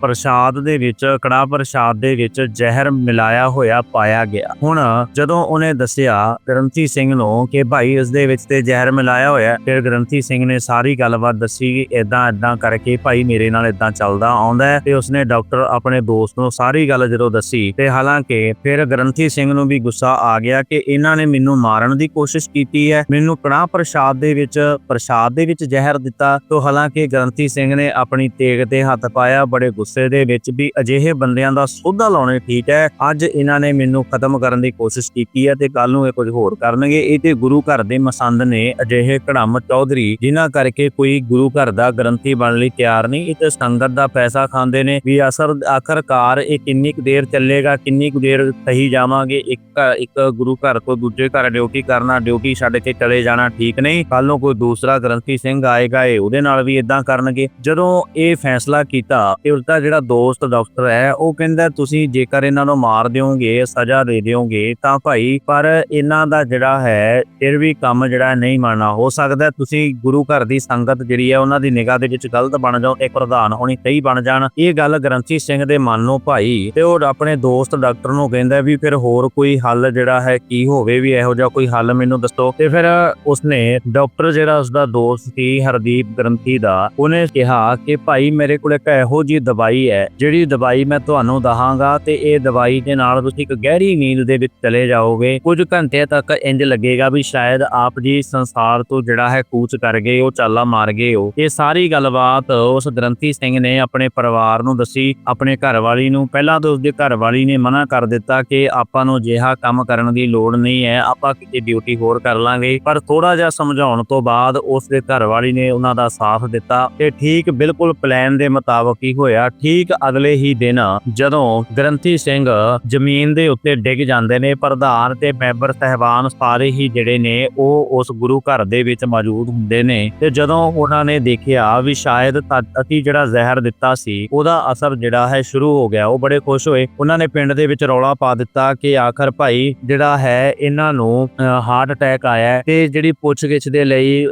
ਪ੍ਰਸ਼ਾਦ ਦੇ ਵਿੱਚ ਕੜਾ ਪ੍ਰਸ਼ਾਦ ਦੇ ਵਿੱਚ ਜ਼ਹਿਰ ਮਿਲਾਇਆ ਹੋਇਆ ਪਾਇਆ ਗਿਆ। ਹੁਣ ਜਦੋਂ ਉਹਨੇ ਦੱਸਿਆ ਗ੍ਰੰਥੀ ਸਿੰਘ ਨੂੰ ਕਿ ਭਾਈ ਇਸ ਦੇ ਵਿੱਚ ਤੇ ਜ਼ਹਿਰ ਮਿਲਾਇਆ ਹੋਇਆ ਫਿਰ ਗ੍ਰੰਥੀ ਸਿੰਘ ਨੇ ਸਾਰੀ ਗੱਲਬਾਤ ਦੱਸੀ ਕਿ ਇਦਾਂ ਇਦਾਂ ਕਰਕੇ ਭਾਈ ਮੇਰੇ ਨਾਲ ਇਦਾਂ ਚੱਲਦਾ ਆਉਂਦਾ ਤੇ ਉਸਨੇ ਡਾਕਟਰ ਆਪਣੇ ਦੋਸਤ ਨੂੰ ਸਾਰੀ ਗੱਲ ਜਦੋਂ ਦੱਸੀ ਤੇ ਹਾਲਾਂਕਿ ਫਿਰ ਗ੍ਰੰਥੀ ਸਿੰਘ ਨੂੰ ਵੀ ਗੁੱਸਾ ਆ ਗਿਆ ਕਿ ਇਹਨਾਂ ਨੇ ਮੈਨੂੰ ਮਾਰਨ ਦੀ ਕੋਸ਼ਿਸ਼ ਕੀਤੀ ਹੈ, ਮੈਨੂੰ ਕੜਾ ਪ੍ਰਸ਼ਾਦ ਦੇ ਵਿੱਚ, ਪ੍ਰਸ਼ਾਦ ਦੇ ਵਿੱਚ ਜ਼ਹਿਰ ਦਿੱਤਾ। ਤੋਂ ਹਾਲਾਂਕਿ ਗ੍ਰੰਥੀ ਸਿੰਘ ਨੇ ਆਪਣੀ ਤੇਗ ਤੇ ਹੱਥ ਪਾਇਆ, ਬੜੇ ਗੁੱਸੇ ਦੇ ਵਿੱਚ ਵੀ ਅਜਿਹੇ ਬੰਦਿਆਂ ਦਾ ਸੋਧਾ ਲਾਉਣੇ ਠੀਕ ਹੈ। ਅੱਜ ਇਹਨਾਂ ਨੇ ਮੈਨੂੰ ਖਤਮ ਕਰਨ ਦੀ ਕੋਸ਼ਿਸ਼ ਕੀਤੀ ਹੈ ਤੇ ਕੱਲ ਨੂੰ ਇਹ ਕੁਝ ਹੋਰ ਕਰਨਗੇ। ਇਹ ਤੇ ਗੁਰੂ ਘਰ ਦੇ ਮਸੰਦ ਨੇ ਅਜਿਹੇ ਕੜਮ ਚੌਧਰੀ, ਜਿਨ੍ਹਾਂ ਕਰਕੇ ਕੋਈ ਗੁਰੂ ਘਰ ਦਾ ਗ੍ਰੰਥੀ ਬਣਨ ਲਈ ਤਿਆਰ ਨਹੀਂ ਇਹ ਤੇ ਸੰਗਤ ਦਾ ਪੈਸਾ ਖਾਂਦੇ ਨੇ। ਵੀ ਅਸਰ, ਆਖਰਕਾਰ ਇਹ ਕਿੰਨੀ ਕੁ ਦੇਰ ਚੱਲੇਗਾ, ਕਿੰਨੀ ਕੁ ਦੇਰ ਸਹੀ ਜਾਵਾਂਗੇ, ਇੱਕ ਇੱਕ ਗੁਰੂ ਘਰ ਤੋਂ ਦੂਜੇ ਘਰ ਡਿਊਟੀ ਕਰਨਾ, ਡਿਊਟੀ ਛੱਡ ਕੇ ਚਲੇ ਜਾਣਾ ਠੀਕ ਨਹੀਂ। ਕੱਲ ਨੂੰ ਕੋਈ ਦੂਸਰਾ ਗ੍ਰੰਥੀ ਸਿੰਘ ਆਏਗਾ, ਇਹ ਉਹਦੇ ਨਾਲ ਵੀ ਇਦਾਂ ਕਰਨਗੇ। ਜਦੋਂ ਇਹ ਫੈਸਲਾ ਕੀਤਾ, ਤੇ ਉਸਦਾ ਜਿਹੜਾ ਦੋਸਤ ਡਾਕਟਰ ਡਾਕਟਰ ਹੈ। ਉਹ ਕਹਿੰਦਾ, ਤੁਸੀਂ ਜੇਕਰ ਇਹਨਾਂ ਨੂੰ ਮਾਰ ਦਿਓਗੇ, ਸਜ਼ਾ ਦੇ ਦਿਓਗੇ, ਤਾਂ ਭਾਈ, ਪਰ ਇਹਨਾਂ ਦਾ ਜਿਹੜਾ ਹੈ, ਫਿਰ ਵੀ ਕੰਮ ਜਿਹੜਾ ਨਹੀਂ ਮੰਨਣਾ ਹੋ ਸਕਦਾ ਤੁਸੀਂ ਗੁਰੂ ਘਰ ਦੀ ਸੰਗਤ ਜਿਹੜੀ ਹੈ, ਉਹਨਾਂ ਦੀ ਨਿਗਾਹ ਦੇ ਵਿੱਚ ਗਲਤ ਬਣ ਜਾਓ ਤੇ ਪ੍ਰਧਾਨ ਹੋਣੀ ਸਹੀ ਬਣ ਜਾਣ। ਇਹ ਗੱਲ ਗ੍ਰੰਥੀ ਸਿੰਘ ਦੇ ਮਨ ਨੂੰ ਭਾਈ ਤੇ ਉਹ ਆਪਣੇ ਦੋਸਤ ਡਾਕਟਰ ਨੂੰ ਕਹਿੰਦਾ ਵੀ ਫਿਰ ਹੋਰ ਕੋਈ ਹੱਲ ਜਿਹੜਾ ਹੈ, ਕੀ ਹੋਵੇ ਵੀ ਇਹੋ ਜਿਹਾ ਕੋਈ ਹੱਲ ਮੈਨੂੰ ਦੱਸੋ? ਤੇ ਫਿਰ ਉਸਨੇ ਡਾਕਟਰ ਜਿਹੜਾ ਉਸਦਾ ਦੋਸਤ ਸੀ, ਹਰਦੀਪ ਗ੍ਰੰਥੀ ਦਾ, ਉਹਨੇ ਕਿਹਾ ਕਿ ਭਾਈ, ਮੇਰੇ ਕੋਲ ਇੱਕ ਇਹੋ ਜੀ ਦਵਾਈ ਹੈ, ਜਿਹੜੀ ਦਵਾਈ ਮੈਂ ਤੁਹਾਨੂੰ ਦਹਾਂਗਾ ਤੇ ਇਹ ਦਵਾਈ ਦੇ ਨਾਲ ਤੁਸੀਂ ਇੱਕ ਗਹਿਰੀ ਨੀਂਦ ਦੇ ਵਿੱਚ ਚਲੇ ਜਾਓਗੇ। ਕੁਝ ਘੰਟੇ ਤੱਕ ਇੰਜ ਲੱਗੇਗਾ ਵੀ ਸ਼ਾਇਦ ਆਪ ਜੀ ਸੰਸਾਰ ਤੋਂ ਜਿਹੜਾ ਹੈ ਕੂਚ ਕਰ ਗਏ, ਉਹ ਚਾਲਾ ਮਾਰ ਗਏ ਹੋ। ਇਹ ਸਾਰੀ ਗੱਲਬਾਤ ਉਸ ਗ੍ਰੰਥੀ ਸਿੰਘ ਨੇ ਆਪਣੇ ਪਰਿਵਾਰ ਨੂੰ ਦੱਸੀ। ਆਪਣੇ ਘਰ ਵਾਲੀ ਨੂੰ ਪਹਿਲਾਂ ਤਾਂ ਉਸਦੇ ਘਰ ਵਾਲੀ ਨੇ ਮਨਾ ਕਰ ਦਿੱਤਾ ਕਿ ਆਪਾਂ ਨੂੰ ਅਜਿਹਾ ਕੰਮ ਕਰਨ ਦੀ ਲੋੜ ਨਹੀਂ ਹੈ, ਆਪਾਂ ਕਿਤੇ ਡਿਊਟੀ ਹੋਰ ਕਰ ਲਾਂਗੇ। ਪਰ ਥੋੜਾ ਜਿਹਾ ਸਮਝਾਉਣ ਤੋਂ ਬਾਅਦ ਉਸ ਦੇ ਘਰ ਵਾਲੀ ਨੇ ਉਹਨਾਂ ਦਾ ਸਾਥ ਦਿੱਤਾ ਤੇ ਠੀਕ ਬਿਲਕੁਲ ਪਲਾਨ ਦੇ ਮੁਤਾਬਕ ਹੀ ਹੋਇਆ। ਠੀਕ ਅਗਲੇ ਹੀ ਦਿਨ ਜਦੋਂ ਗ੍ਰੰਥੀ ਸਿੰਘ ਜ਼ਮੀਨ ਦੇ ਉੱਤੇ ਡਿੱਗ ਜਾਂਦੇ ਨੇ ਪ੍ਰਧਾਨ ਤੇ ਮੈਂਬਰ ਸਹਿਬਾਨ ਸਾਰੇ ਹੀ ਜਿਹੜੇ ਨੇ ਉਹ ਉਸ ਗੁਰੂ ਘਰ ਦੇ ਵਿੱਚ ਮੌਜੂਦ ਹੁੰਦੇ ਨੇ ਤੇ ਜਦੋਂ ਉਹਨਾਂ ਨੇ ਦੇਖਿਆ ਵੀ ਸ਼ਾਇਦ ਤਾਂ ਜਿਹੜਾ ਜ਼ਹਿਰ ਦਿੱਤਾ ਸੀ ਉਹਦਾ ਅਸਰ ਜਿਹੜਾ ਹੈ ਸ਼ੁਰੂ ਹੋ ਗਿਆ। ਉਹ ਬੜੇ ਖੁਸ਼ ਹੋਏ। ਉਹਨਾਂ ਨੇ ਪਿੰਡ ਦੇ ਵਿੱਚ ਰੌਲਾ ਪਾ ਦਿੱਤਾ ਕਿ ਆਖਰ ਭਾਈ ਜਿਹੜਾ ਹੈ ਇਹਨਾਂ ਨੂੰ ਹਾਰਟ ਅਟੈਕ ਆਇਆ ਤੇ ਜਿਹੜੀ ਪੁੱਛਗਿੱਛ ਦੇ ਲਈ ਅ,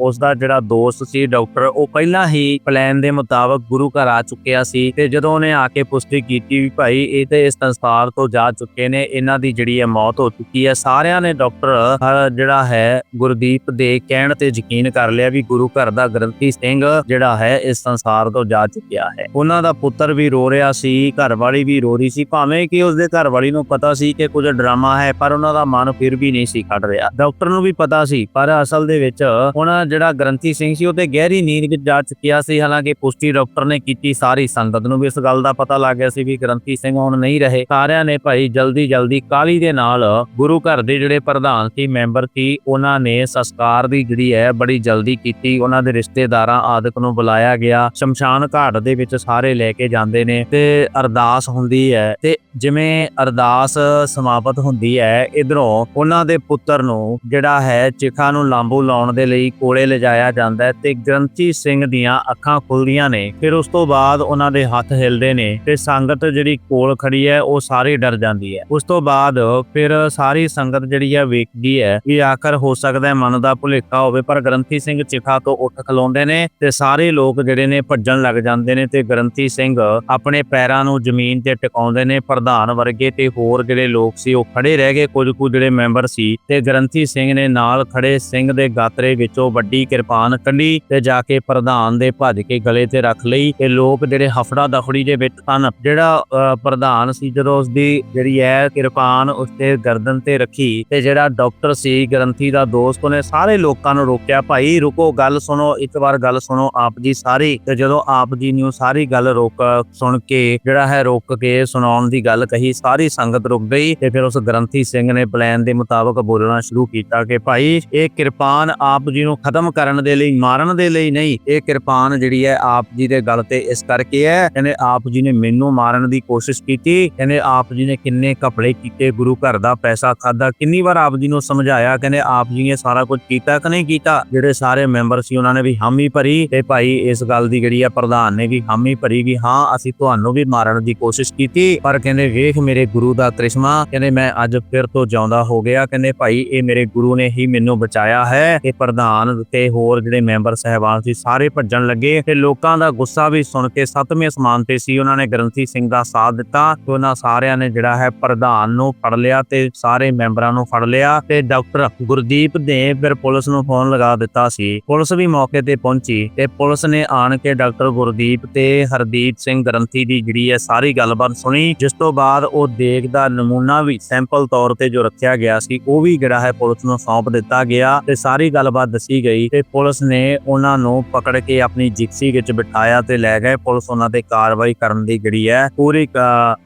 ਉਸ ਦਾ ਜਿਹੜਾ ਦੋਸਤ ਸੀ ਡਾਕਟਰ ਉਹ ਪਹਿਲਾਂ ਹੀ ਪਲਾਨ ਦੇ ਮੁਤਾਬਕ ਗੁਰੂ ਘਰ ਆ ਚੁੱਕਿਆ ਸੀ ਤੇ ਜਦੋਂ ਉਹਨੇ ਆ ਕੇ ਪੁਸ਼ਟੀ ਕੀਤੀ ਵੀ ਭਾਈ ਇਹ ਤੇ ਇਸ ਸੰਸਾਰ ਤੋਂ ਜਾ ਚੁੱਕੇ ਨੇ, ਇਹਨਾਂ ਦੀ ਜਿਹੜੀ ਹੈ ਮੌਤ ਹੋ ਚੁੱਕੀ ਹੈ। ਸਾਰਿਆਂ ਨੇ ਡਾਕਟਰ ਜਿਹੜਾ ਹੈ, ਗੁਰਦੀਪ ਦੇ ਕਹਿਣ ਤੇ ਯਕੀਨ ਕਰ ਲਿਆ ਵੀ ਗੁਰੂ ਘਰ ਦਾ ਗ੍ਰੰਥੀ ਸਿੰਘ ਜਿਹੜਾ ਹੈ, ਇਸ ਸੰਸਾਰ ਤੋਂ ਜਾ ਚੁੱਕਿਆ ਹੈ। ਉਹਨਾਂ ਦਾ ਪੁੱਤਰ ਵੀ ਰੋ ਰਿਹਾ ਸੀ ਘਰ ਵਾਲੀ ਵੀ ਰੋ ਰਹੀ ਸੀ। ਭਾਵੇਂ ਕਿ ਉਸਦੇ ਘਰ ਵਾਲੀ ਨੂੰ ਪਤਾ ਸੀ ਕਿ ਕੁਝ ਡਰਾਮਾ ਹੈ, ਪਰ ਉਹਨਾਂ ਦਾ ਮਨ ਫਿਰ ਵੀ ਨਹੀਂ ਸੀ ਖੜ ਰਿਹਾ। ਡਾਕਟਰ ਨੂੰ ਵੀ ਪਤਾ ਸੀ, ਪਰ ਅਸਲ ਦੇ ਵਿੱਚ ਉਹਨਾਂ ਜਿਹੜਾ ਗ੍ਰੰਥੀ ਸਿੰਘ ਸੀ, ਉਹ ਤੇ ਗਹਿਰੀ ਨੀਂਦ ਵਿੱਚ ਜਾ ਚੁੱਕਿਆ ਸੀ। ਹਾਲਾਂਕਿ ਪੁਸ਼ਟੀ ਡਾਕਟਰ ਨੇ ਕੀਤੀ ਸਾਰੀ ਸੰਗਤ ਨੂੰ ਵੀ ਇਸ ਗੱਲ ਦਾ ਪਤਾ ਲੱਗ ਗਿਆ ਸੀ ਵੀ ਗ੍ਰੰਥੀ ਸਿੰਘ ਹੁਣ ਨਹੀਂ ਰਹੇ। ਸਾਰਿਆਂ ਨੇ ਭਾਈ ਜਲਦੀ ਜਲਦੀ ਕਾਲੀ ਦੇ ਨਾਲ ਗੁਰੂ ਘਰ ਦੇ ਜਿਹੜੇ ਪ੍ਰਧਾਨ ਸੀ, ਮੈਂਬਰ ਸੀ, ਉਹਨਾਂ ਨੇ ਸੰਸਕਾਰ ਦੀ ਜਿਹੜੀ ਹੈ ਬੜੀ ਜਲਦੀ ਕੀਤੀ। ਉਹਨਾਂ ਦੇ ਰਿਸ਼ਤੇਦਾਰਾਂ ਆਦਿਕ ਨੂੰ ਬੁਲਾਇਆ ਗਿਆ। ਸ਼ਮਸ਼ਾਨ ਘਾਟ ਦੇ ਵਿੱਚ ਸਾਰੇ ਲੈ ਕੇ ਜਾਂਦੇ ਨੇ ਤੇ ਅਰਦਾਸ ਹੁੰਦੀ ਹੈ ਤੇ ਜਿਵੇਂ ਅਰਦਾਸ ਸਮਾਪਤ ਹੁੰਦੀ ਹੈ, ਇਧਰੋਂ ਉਹਨਾਂ ਦੇ ਪੁੱਤਰ ਨੂੰ ਜਿਹੜਾ ਹੈ ਚਿਖਾ ਨੂੰ ਲਾਂਬੂ ਲਾਉਣ ਦੇ ਲਈ ਕੋਲੇ ਲਿਜਾਇਆ ਜਾਂਦਾ ਹੈ ਤੇ ਗ੍ਰੰਥੀ ਸਿੰਘ ਦੀਆਂ ਅੱਖਾਂ ਖੁੱਲਦੀਆਂ ਨੇ। ਫਿਰ ਉਸ ਤੋਂ ਬਾਅਦ ਉਹਨਾਂ ਦੇ ਹੱਥ ਹਿਲਦੇ ਨੇ ਤੇ ਸੰਗਤ ਜਿਹੜੀ ਕੋਲ ਖੜੀ ਹੈ, ਉਹ ਸਾਰੀ ਡਰ ਜਾਂਦੀ ਹੈ। ਉਸ ਤੋਂ ਬਾਅਦ ਫਿਰ ਸਾਰੀ ਸੰਗਤ ਜਿਹੜੀ ਹੈ, ਵੇਖਦੀ ਹੈ ਕਿ ਆਖਰ ਹੋ ਸਕਦਾ ਹੈ ਮਨ ਦਾ ਭੁਲੇਖਾ ਹੋਵੇ, ਪਰ ਗ੍ਰੰਥੀ ਸਿੰਘ ਚਿਖਾ ਤੋਂ ਉੱਠ ਖਲੋਂਦੇ ਨੇ ਤੇ ਸਾਰੇ ਲੋਕ ਜਿਹੜੇ ਨੇ ਭੱਜਣ ਲੱਗ ਜਾਂਦੇ ਨੇ ਤੇ ਗ੍ਰੰਥੀ ਸਿੰਘ ਆਪਣੇ ਪੈਰਾਂ ਨੂੰ ਜ਼ਮੀਨ ਤੇ ਟਿਕਾਉਂਦੇ ਨੇ। ਪ੍ਰਧਾਨ ਵਰਗੇ ਤੇ ਹੋਰ ਜਿਹੜੇ ਲੋਕ ਸੀ, ਉਹ ਖੜੇ ਰਹਿ ਗਏ। ਕੁਝ ਕੁ ਜਿਹੜੇ ਮੈਂਬਰ ਸੀ ਤੇ ਗ੍ਰੰਥੀ ਸਿੰਘ ਨੇ ਨਾਲ ਖੜੇ ਸਿੰਘ ਦੇ ਗਾਤਰੇ ਵਿੱਚੋਂ ਵੱਡੀ ਕਿਰਪਾਨ ਕੱਢੀ ਤੇ ਜਾ ਕੇ ਪ੍ਰਧਾਨ ਦੇ ਭੱਜ ਕੇ ਗਲੇ ਤੇ ਰੱਖ ਲਈ ਤੇ ਲੋਕ ਜਿਹੜੇ ਹਫੜਾ ਦਫੜੀ ਦੇ ਵਿੱਚ ਸਨ। ਜਿਹੜਾ ਅ, ਪ੍ਰਧਾਨ ਸੀ ਜਦੋਂ ਉਸ ਦੀ ਜਿਹੜੀ ਹੈ ਕਿਰਪਾਨ ਉਸ ਤੇ ਗਰਦਨ ਤੇ ਰੱਖੀ ਤੇ ਜਿਹੜਾ ਡਾਕਟਰ ਸੀ ਗ੍ਰੰਥੀ ਦਾ ਦੋਸਤ ਉਹਨੇ ਸਾਰੇ ਲੋਕਾਂ ਨੂੰ ਰੋਕਿਆ ਭਾਈ ਰੁਕੋ ਗੱਲ ਸੁਣੋ ਇੱਕ ਵਾਰ ਗੱਲ ਸੁਣੋ ਆਪ ਜੀ ਸਾਰੀ। ਤੇ ਜਦੋਂ ਆਪ ਜੀ ਨੂੰ ਸਾਰੀ ਗੱਲ ਰੋਕ ਸੁਣ ਕੇ ਜਿਹੜਾ ਹੈ ਰੋਕ ਕੇ ਸੁਣਾਉਣ ਦੀ ਗੱਲ ਕਹੀ ਸਾਰੀ ਸੰਗਤ ਰੁਕ ਗਈ ਤੇ ਫਿਰ ਉਸ ਗ੍ਰੰਥੀ ਸਿੰਘ ਨੇ ਪਲਾਨ ਦੇ ਮੁਤਾਬਕ ਬੋਲਣਾ ਸ਼ੁਰੂ ਕੀਤਾ ਕਿ ਭਾਈ ਇਹ ਕਿਰਪਾਨ ਆਪ ਜੀ ਨੂੰ ਖਤਮ ਕਰਨ ਦੇ ਲਈ ਮਾਰਨ ਦੇ ਲਈ ਨਹੀਂ ਇਹ ਕਿਰਪਾਨ ਜਿਹੜੀ ਹੈ ਆਪ ਜੀ ਦੇ ਗਲ ਤੇ ਇਸ ਕਰਕੇ ਹੈ ਕਹਿੰਦੇ ਆਪ ਜੀ ਨੇ ਮੈਨੂੰ ਮਾਰਨ ਦੀ ਕੋਸ਼ਿਸ਼ ਕੀਤੀ। ਕਹਿੰਦੇ ਆਪ ਜੀ ਨੇ ਕਿੰਨੇ ਕਪੜੇ ਕੀਤੇ, ਗੁਰੂ ਘਰ ਦਾ ਪੈਸਾ ਖਾਦਾ ਕਿੰਨੀ ਵਾਰ ਆਪ ਜੀ ਨੂੰ ਸਮਝਾਇਆ, ਕਹਿੰਦੇ ਆਪ ਜੀ ਨੇ ਸਾਰਾ ਕੁਝ ਕੀਤਾ ਕਿ ਨਹੀਂ ਕੀਤਾ? ਜਿਹੜੇ ਸਾਰੇ ਮੈਂਬਰ ਸੀ ਉਹਨਾਂ ਨੇ ਵੀ ਹਾਮੀ ਭਰੀ ਤੇ ਭਾਈ ਇਸ ਗੱਲ ਦੀ ਜਿਹੜੀ ਹੈ ਪ੍ਰਧਾਨ ਨੇ ਵੀ ਹਾਮੀ ਭਰੀ ਵੀ ਹਾਂ, ਅਸੀਂ ਤੁਹਾਨੂੰ ਵੀ ਮਾਰਨ ਦੀ ਕੋਸ਼ਿਸ਼ ਕੀਤੀ। ਪਰ ਕਹਿੰਦੇ ਵੇਖ ਮੇਰੇ ਗੁਰੂ ਦਾ ਕ੍ਰਿਸ਼ਮਾ ਕਹਿੰਦੇ ਮੈਂ ਅੱਜ ਫਿਰ ਤੋਂ ਜਿਉਂਦਾ ਹੋ ਗਿਆ। ਕਹਿੰਦੇ ਭਾਈ ਇਹ ਮੇਰੇ ਗੁਰੂ ਨੇ ਹੀ ਮੈਨੂੰ ਬਚਾਇਆ ਹੈ। ਇਹ ਪ੍ਰਧਾਨ ਤੇ ਹੋਰ ਜਿਹੜੇ ਮੈਂਬਰ ਸਹਿਬਾਨ ਸੀ, ਸਾਰੇ ਭੱਜਣ ਲੱਗੇ ਤੇ ਲੋਕਾਂ ਦਾ ਗੁੱਸਾ ਵੀ ਸੁਣ ਕੇ ਸੱਤਵੇਂ ਅਸਮਾਨ ਤੇ ਸੀ। ਉਹਨਾਂ ਨੇ ਗ੍ਰੰਥੀ ਸਿੰਘ ਦਾ ਸਾਥ ਦਿੱਤਾ ਤੇ ਉਹਨਾਂ ਸਾਰਿਆਂ ਨੇ ਜਿਹੜਾ ਹੈ ਪ੍ਰਧਾਨ ਨੂੰ ਫੜ ਲਿਆ ਤੇ ਸਾਰੇ ਮੈਂਬਰਾਂ ਨੂੰ ਫੜ ਲਿਆ ਤੇ ਡਾਕਟਰ ਗੁਰਦੀਪ ਨੇ ਫਿਰ ਪੁਲਿਸ ਨੂੰ ਫੋਨ ਲਗਾ ਦਿੱਤਾ ਸੀ। ਪੁਲਿਸ ਵੀ ਮੌਕੇ ਤੇ ਪਹੁੰਚੀ ਤੇ ਪੁਲਿਸ ਨੇ ਆਣ ਕੇ ਡਾਕਟਰ ਗੁਰਦੀਪ ਤੇ ਹਰਦੀਪ ਸਿੰਘ ਗ੍ਰੰਥੀ ਦੀ ਜਿਹੜੀ ਹੈ ਸਾਰੀ ਗੱਲਬਾਤ ਸੁਣੀ, ਜਿਸ ਤੋਂ ਬਾਅਦ ਉਹ ਦੇਖ ਦਾ ਨਮੂਨਾ ਵੀ ਸੈਂਪਲ ਤੌਰ ਤੇ ਜੋ ਰੱਖਿਆ ਗਿਆ ਸੀ, ਉਹ ਵੀ ਜਿਹੜਾ ਹੈ ਪੁਲਿਸ ਨੂੰ ਸੌਂਪ ਦਿੱਤਾ ਗਿਆ ਤੇ ਸਾਰੀ ਗੱਲਬਾਤ ਦੱਸੀ ਗਈ ਤੇ ਪੁਲਿਸ ਨੇ ਉਹਨਾਂ ਨੂੰ ਪਕੜ ਕੇ ਆਪਣੀ ਜਿਕਸੀ ਵਿੱਚ ਬਿਠਾਇਆ ਤੇ ਲੈ ਗਏ। ਪੁਲਿਸ ਉਹਨਾਂ ਤੇ ਕਾਰਵਾਈ ਕਰ ਕਰਨ ਦੀ ਜਿਹੜੀ ਹੈ, ਪੂਰੀ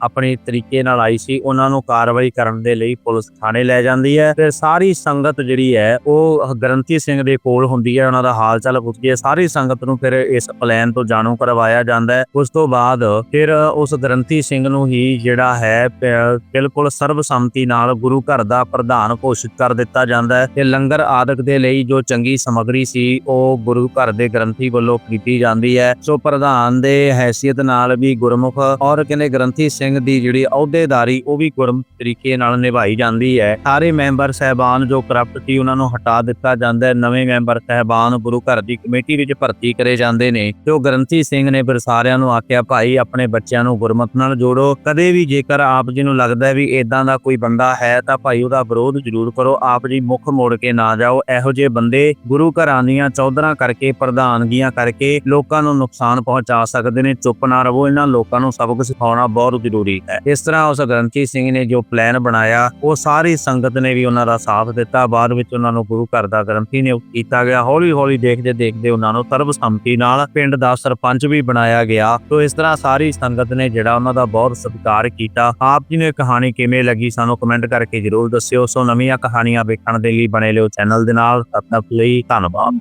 ਆਪਣੇ ਤਰੀਕੇ ਨਾਲ ਆਈ ਸੀ, ਉਹਨਾਂ ਨੂੰ ਕਾਰਵਾਈ ਕਰਨ ਦੇ ਲਈ ਪੁਲਿਸ ਥਾਣੇ ਲੈ ਜਾਂਦੀ ਹੈ ਤੇ ਸਾਰੀ ਸੰਗਤ ਜਿਹੜੀ ਹੈ, ਉਹ ਗ੍ਰੰਥੀ ਸਿੰਘ ਦੇ ਕੋਲ ਹੁੰਦੀ ਹੈ, ਉਹਨਾਂ ਦਾ ਹਾਲ ਚਾਲ ਪੁੱਛਦੀ ਹੈ ਸਾਰੀ ਸੰਗਤ ਨੂੰ ਫਿਰ ਇਸ ਪਲਾਨ ਤੋਂ ਜਾਣੂ ਕਰਵਾਇਆ ਜਾਂਦਾ ਹੈ। ਉਸ ਤੋਂ ਬਾਅਦ ਫਿਰ ਉਸ ਗ੍ਰੰਥੀ ਸਿੰਘ ਨੂੰ ਹੀ ਜਿਹੜਾ ਹੈ, ਪ- ਬਿਲਕੁਲ ਸਰਬਸੰਮਤੀ ਨਾਲ ਗੁਰੂ ਘਰ ਦਾ ਪ੍ਰਧਾਨ ਘੋਸ਼ਿਤ ਕਰ ਦਿੱਤਾ ਜਾਂਦਾ ਹੈ। ਤੇ ਲੰਗਰ ਆਦਿਕ ਦੇ ਲਈ ਜੋ ਚੰਗੀ ਸਮੱਗਰੀ ਸੀ, ਉਹ ਗੁਰੂ ਘਰ ਦੇ ਗ੍ਰੰਥੀ ਵੱਲੋਂ ਕੀਤੀ ਜਾਂਦੀ ਹੈ। ਸੋ ਪ੍ਰਧਾਨ ਦੇ ਹੈਸੀਅਤ ਨਾਲ ਵੀ ਗੁਰਮੁਖ ਔਰ ਕਹਿੰਦੇ ਗ੍ਰੰਥੀ ਸਿੰਘ ਦੀ ਜਿਹੜੀ ਅਹੁਦੇਦਾਰੀ, ਉਹ ਵੀ ਗੁਰਮੁਖ ਤਰੀਕੇ ਨਾਲ ਨਿਭਾਈ ਜਾਂਦੀ ਹੈ। ਸਾਰੇ ਮੈਂਬਰ ਸਹਿਬਾਨ ਜੋ ਕਰਪਟ ਸੀ, ਉਹਨਾਂ ਨੂੰ ਹਟਾ ਦਿੱਤਾ ਜਾਂਦਾ ਹੈ। ਨਵੇਂ ਮੈਂਬਰ ਸਹਿਬਾਨ ਗੁਰੂ ਘਰ ਦੀ ਕਮੇਟੀ ਵਿੱਚ ਭਰਤੀ ਕਰੇ ਜਾਂਦੇ ਨੇ। ਤੇ ਉਹ ਗ੍ਰੰਥੀ ਸਿੰਘ ਨੇ ਫਿਰ ਸਾਰਿਆਂ ਨੂੰ ਆਖਿਆ, ਭਾਈ, ਆਪਣੇ ਬੱਚਿਆਂ ਨੂੰ ਗੁਰਮਤ ਨਾਲ ਜੋੜੋ। ਕਦੇ ਵੀ ਜੇਕਰ ਆਪ ਜੀ ਨੂੰ ਲੱਗਦਾ ਹੈ ਵੀ ਇਦਾਂ ਦਾ ਕੋਈ ਬੰਦਾ ਹੈ, ਤਾਂ ਭਾਈ ਉਹਦਾ ਵਿਰੋਧ ਜ਼ਰੂਰ ਕਰੋ। ਆਪ ਜੀ ਮੁੱਖ ਮੋੜ ਕੇ ਨਾ ਜਾਓ। ਇਹੋ ਜਿਹੇ ਬੰਦੇ ਗੁਰੂ ਘਰਾਂ ਦੀਆਂ ਚੌਧਰਾਂ ਕਰਕੇ, ਪ੍ਰਧਾਨਗੀਆਂ ਕਰਕੇ ਲੋਕਾਂ ਨੂੰ ਨੁਕਸਾਨ ਪਹੁੰਚਾ ਸਕਦੇ ਨੇ। ਚੁੱਪ ਨਾ ਰਹੋ। ਇਹਨਾਂ ਲੋਕਾਂ ਨੂੰ ਸਬਕ ਸਿਖਾਉਣਾ ਬਹੁਤ ਜ਼ਰੂਰੀ ਹੈ। ਇਸ ਤਰ੍ਹਾਂ ਉਸ ਗ੍ਰੰਥੀ ਸਿੰਘ ਨੇ ਜੋ ਪਲਾਨ ਬਣਾਇਆ, ਉਹ ਸਾਰੀ ਸੰਗਤ ਨੇ ਵੀ ਉਹਨਾਂ ਦਾ ਸਾਥ ਦਿੱਤਾ। ਬਾਅਦ ਵਿੱਚ ਉਹਨਾਂ ਨੂੰ ਗੁਰੂ ਘਰ ਦਾ ਗ੍ਰੰਥੀ ਨਿਯੁਕਤ ਕੀਤਾ ਗਿਆ। ਹੌਲੀ ਹੌਲੀ ਦੇਖਦੇ ਦੇਖਦੇ ਉਹਨਾਂ ਨੂੰ ਸਰਬਸੰਮਤੀ ਨਾਲ ਪਿੰਡ ਦਾ ਸਰਪੰਚ ਵੀ ਬਣਾਇਆ ਗਿਆ। ਤੋਂ ਇਸ ਤਰ੍ਹਾਂ ਸਾਰੀ ਸੰਗਤ ਨੇ ਜਿਹੜਾ ਉਹਨਾਂ ਦਾ ਬਹੁਤ ਸਤਿਕਾਰ ਕੀਤਾ। ਆਪ ਜੀ ਨੂੰ ਇਹ ਕਹਾਣੀ ਕਿਵੇਂ ਲੱਗੀ ਸਾਨੂੰ ਕਮੈਂਟ ਕਰਕੇ ਜਰੂਰ ਦੱਸਿਓ। ਸੋ ਨਵੀਆਂ ਕਹਾਣੀਆਂ ਵੇਖਣ ਦੇ ਲਈ ਬਣੇ ਲਿਓ ਚੈਨਲ ਦੇ ਨਾਲ। ਤਦ ਲਈ ਧੰਨਵਾਦ।